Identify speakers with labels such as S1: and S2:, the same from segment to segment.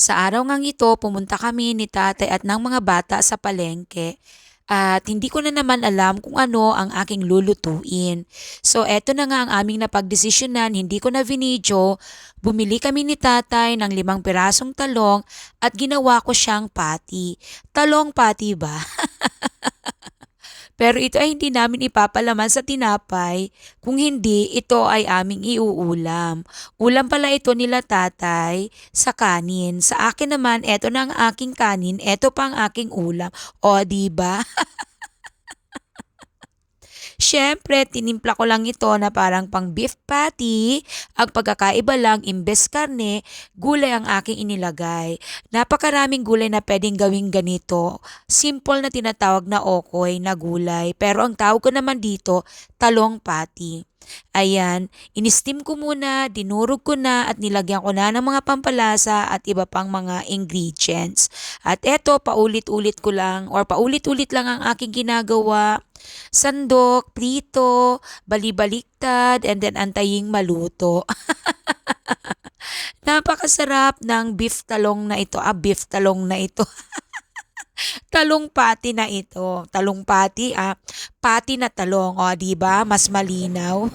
S1: Sa araw ngang ito, pumunta kami ni tatay at ng mga bata sa palengke. At hindi ko na naman alam kung ano ang aking lulutuin. So eto na nga ang aming napagdesisyonan, hindi ko na vinidyo. Bumili kami ni tatay ng limang pirasong talong at ginawa ko siyang pati. Talong pati ba? Pero ito ay hindi namin ipapalaman sa tinapay. Kung hindi, ito ay aming iuulam. Ulam pala ito nila tatay sa kanin. Sa akin naman, eto na ang aking kanin, eto pa ang aking ulam. O, di ba? Siyempre, tinimpla ko lang ito na parang pang beef patty. Ang pagkakaiba lang, imbes karne, gulay ang aking inilagay. Napakaraming gulay na pwedeng gawing ganito. Simple na tinatawag na okoy na gulay. Pero ang tawag ko naman dito, talong patty. Ayan, inistim ko muna, dinurog ko na at nilagyan ko na ng mga pampalasa at iba pang mga ingredients. At eto, paulit-ulit ko lang or paulit-ulit lang ang aking ginagawa. Sandok, prito, balibaliktad, and then antaying maluto. Napakasarap ng beef talong na ito. Ah, beef talong na ito. talong pati na ito. Talong pati, ah. Pati na talong, o, di ba? Mas malinaw.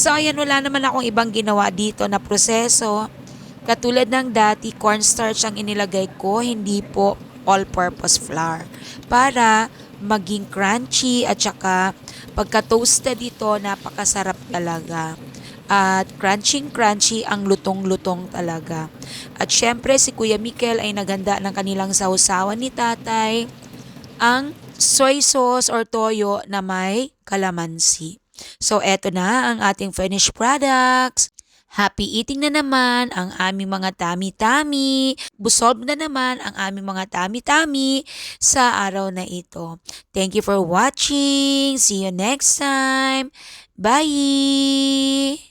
S1: so, ayan, wala naman akong ibang ginawa dito na proseso. Katulad ng dati, cornstarch ang inilagay ko, hindi po all-purpose flour. Para maging crunchy at saka pagka-toasted ito, napakasarap talaga. At crunchy-crunchy ang lutong-lutong talaga. At syempre si Kuya Mikel ay naganda ng kanilang sausawan ni tatay ang soy sauce or toyo na may kalamansi. So eto na ang ating finished products. Happy eating na naman ang aming mga tami-tami. Busog na naman ang aming mga tami-tami sa araw na ito. Thank you for watching. See you next time. Bye!